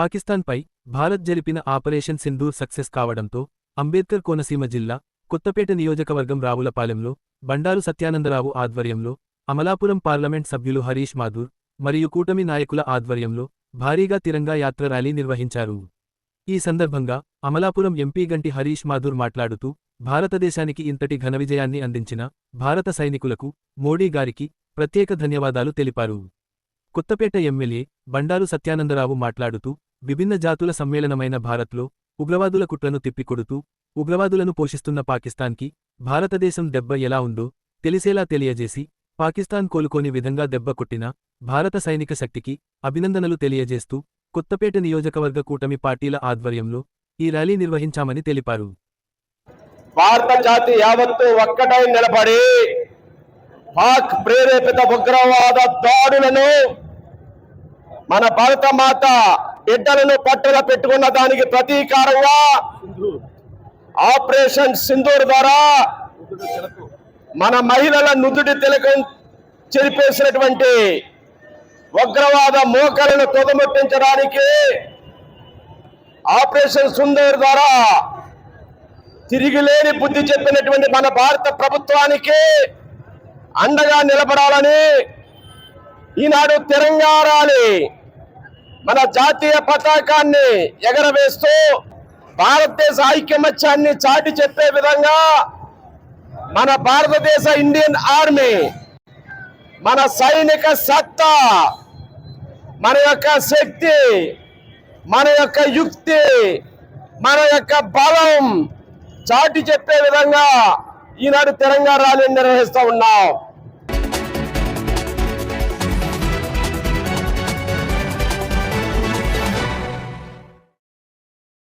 పాకిస్తాన్పై భారత్ జరిపిన operation Sindoor success కావడంతో అంబేద్కర్ కోనసీమ జిల్లా కొత్తపేట నియోజకవర్గం రావులపాలెంలో బండారు సత్యానందరావు ఆధ్వర్యంలో అమలాపురం పార్లమెంట్ సభ్యులు హరీష్ మాధూర్ మరియు కూటమి నాయకుల ఆధ్వర్యంలో భారీగా తిరంగా యాత్ర ర్యాలీ నిర్వహించారు. ఈ సందర్భంగా అమలాపురం ఎంపీ గంటి హరీష్ మాధూర్ మాట్లాడుతూ భారతదేశానికి ఇంతటి ఘన విజయాన్ని అందించిన భారత సైనికులకు మోడీ గారికి ప్రత్యేక ధన్యవాదాలు తెలిపారు. కొత్తపేట ఎమ్మెల్యే బండారు సత్యానందరావు మాట్లాడుతూ విభిన్న జాతుల సమ్మేళనమైన భారత్లో ఉగ్రవాదుల కుట్రను తిప్పికొడుతూ ఉగ్రవాదులను పోషిస్తున్న పాకిస్తాన్కి భారతదేశం దెబ్బ ఎలా ఉందో తెలిసేలా తెలియజేసి పాకిస్తాన్ కోలుకోని విధంగా దెబ్బ కొట్టిన భారత సైనిక శక్తికి అభినందనలు తెలియజేస్తూ కొత్తపేట నియోజకవర్గ కూటమి పార్టీల ఆధ్వర్యంలో ఈ ర్యాలీ నిర్వహించామని తెలిపారు. భారత జాతి యావత్తు ఒక్కటై నిలబడి పాక్ ప్రేరేపిత ఉగ్రవాద దాడులను మన భారత మాత బిడ్డలను పట్టున పెట్టుకున్న దానికి ప్రతీకారంగా ఆపరేషన్ సింధూర్ ద్వారా మన మహిళల నుదుటి తిలకం చెరిపేసినటువంటి ఉగ్రవాద మోకలను తొదముట్టించడానికి ఆపరేషన్ సుందర్ ద్వారా తిరిగిలేని బుద్ధి చెప్పినటువంటి మన భారత ప్రభుత్వానికి అండగా నిలబడాలని ఈనాడు తెలంగాణ మన జాతీయ పతాకాన్ని ఎగరవేస్తూ భారతదేశ ఐక్యమత్యాన్ని చాటి చెప్పే విధంగా మన భారతదేశ ఇండియన్ ఆర్మీ మన సైనిక సత్తా మన యొక్క శక్తి మన యొక్క యుక్తి మన యొక్క బలం చాటి చెప్పే విధంగా ఈనాడు తెలంగాణ ర్యాలీ నిర్వహిస్తూ ఉన్నాం.